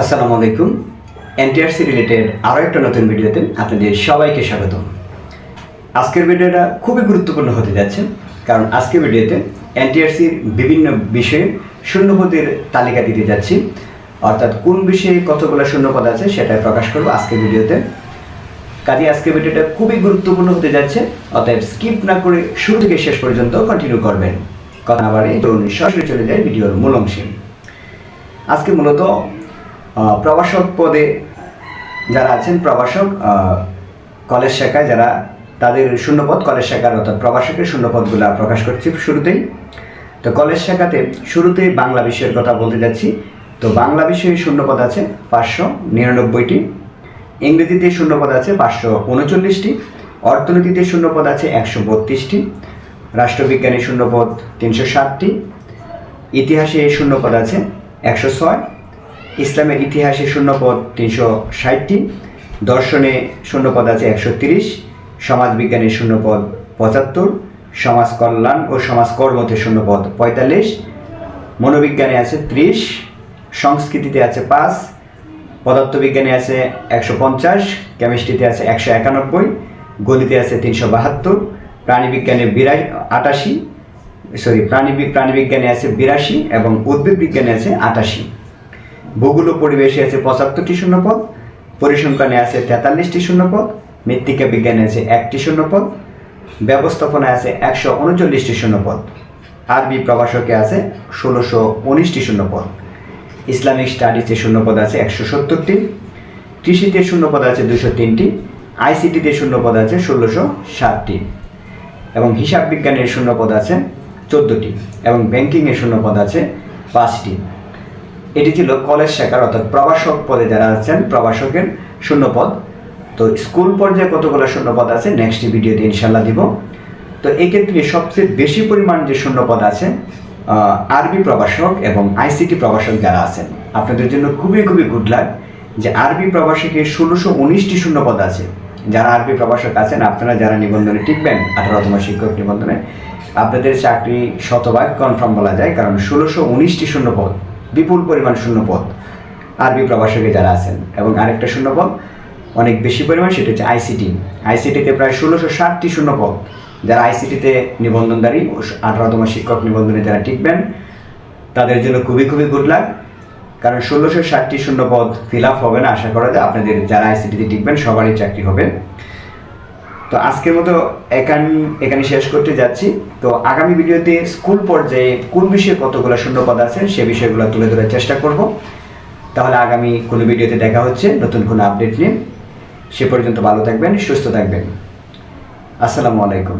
আসসালামু আলাইকুম। NTRC related আরও একটা নতুন ভিডিওতে আপনাদের সবাইকে স্বাগত আজকের ভিডিওটা খুবই গুরুত্বপূর্ণ হতে যাচ্ছে, কারণ আজকের ভিডিওতে এনটিআরসির বিভিন্ন বিষয়ে শূন্যপদের তালিকা দিতে যাচ্ছি। অর্থাৎ কোন বিষয়ে কতগুলো শূন্যপদ আছে সেটা প্রকাশ করব আজকের ভিডিওতে। কাজে আজকের ভিডিওটা খুবই গুরুত্বপূর্ণ হতে যাচ্ছে, অতএব স্কিপ না করে শুরু থেকে শেষ পর্যন্ত কন্টিনিউ করবেন। কথা আবার চলে যায় ভিডিওর মূল অংশে। আজকে মূলত প্রভাষক পদে যারা আছেন আহ, কলেজ শাখায় যারা তাদের শূন্যপদ কলেজ শাখার অর্থাৎ প্রভাষকের শূন্যপদগুলো প্রকাশ করছি শুরুতেই। তো কলেজ শাখাতে শুরুতেই বাংলা বিষয়ের কথা বলতে যাচ্ছি। তো বাংলা বিষয়ে শূন্যপদ আছে পাঁচশো নিরানব্বইটি ইংরেজিতে শূন্যপদ আছে পাঁচশো উনচল্লিশটি অর্থনীতিতে শূন্যপদ আছে একশো বত্রিশটি রাষ্ট্রবিজ্ঞানে শূন্যপদ তিনশো ষাটটি ইতিহাসে শূন্যপদ আছে একশো ছয় ইসলামের ইতিহাসে শূন্যপদ তিনশো ষাটটি, দর্শনে শূন্যপদ আছে একশো তিরিশ, সমাজবিজ্ঞানে শূন্যপদ পঁচাত্তর সমাজ কল্যাণ ও সমাজকর্মতে শূন্যপদ পঁয়তাল্লিশ, মনোবিজ্ঞানে আছে ত্রিশ, সংস্কৃতিতে আছে পাঁচ, পদার্থবিজ্ঞানে আছে একশো পঞ্চাশ, কেমিস্ট্রিতে আছে একশো একানব্বই, গণিতে আছে তিনশো বাহাত্তর, প্রাণীবিজ্ঞানে বিরা আটাশি সরি প্রাণী প্রাণীবিজ্ঞানে আছে বিরাশি এবং উদ্ভিদ বিজ্ঞানে আছে আটাশি। ভূগোল পরিবেশে আছে পঁচাত্তরটি শূন্যপদ, পরিসংখ্যানে আছে তেতাল্লিশটি শূন্যপদ, মৃত্তিকা বিজ্ঞানে আছে একটি শূন্যপদ, ব্যবস্থাপনায় আছে একশো উনচল্লিশটি শূন্যপদ। আরবি প্রভাষকে আছে ষোলোশো উনিশটি শূন্যপদ। ইসলামিক স্টাডিজে শূন্যপদ আছে একশো সত্তরটি। কৃষিতে শূন্যপদ আছে দুশো তিনটি। আইসিটিতে শূন্যপদ আছে ষোলোশো ষাটটি। এবং হিসাব বিজ্ঞানের শূন্যপদ আছে চোদ্দোটি। এবং ব্যাংকিংয়ের শূন্যপদ আছে পাঁচটি। এটি ছিল কলেজ শাখার, অর্থাৎ প্রভাষক পদে যারা আছেন, প্রভাষকের শূন্যপদ। তো স্কুল পর্যায়ে কতগুলো শূন্যপদ আছে? নেক্সট ভিডিওতে ইনশাল্লাহ দিব। তো এক্ষেত্রে সবচেয়ে বেশি পরিমাণ যে শূন্যপদ আছে আরবি প্রভাষক এবং আইসিটি প্রভাষক যারা আছেন, আপনাদের জন্য খুবই খুবই গুড লাগ যে আরবি প্রভাষকে ষোলোশো উনিশটি শূন্যপদ আছে। যারা আরবি প্রভাষক আছেন, আপনারা যারা নিবন্ধনে টিকবেন, আঠারোতম শিক্ষক নিবন্ধনে, আপনাদের চাকরি শতভাগ কনফার্ম বলা যায়, কারণ ষোলোশো উনিশটি শূন্যপদ। বিপুল পরিমাণ শূন্যপদ আরবি প্রভাষকে যারা আছেন। এবং আরেকটা শূন্যপদ, অনেক বেশি পরিমাণ, সেটা হচ্ছে আইসিটি আইসিটিতে প্রায় ষোলোশো ষাটটি শূন্যপদ। যারা আইসিটিতে নিবন্ধনদারী আঠারোতম শিক্ষক নিবন্ধনে যারা টিকবেন, তাদের জন্য খুবই খুবই গুড লাগ কারণ ষোলোশো ষাটটি শূন্যপদ ফিল আপ হবে না, আশা করা যায়। আপনাদের যারা আইসিটিতে টিকবেন, সবারই চাকরি হবে। তো আজকের মতো এখান এখানে শেষ করতে যাচ্ছি। তো আগামী ভিডিওতে স্কুল পর্যায়ে কোন বিষয়ে কতগুলো শূন্যপদ আছে সে বিষয়গুলো তুলে ধরার চেষ্টা করব। তাহলে আগামী কোনো ভিডিওতে দেখা হচ্ছে নতুন কোনো আপডেট নিয়ে। সে পর্যন্ত ভালো থাকবেন, সুস্থ থাকবেন। আসসালামু আলাইকুম।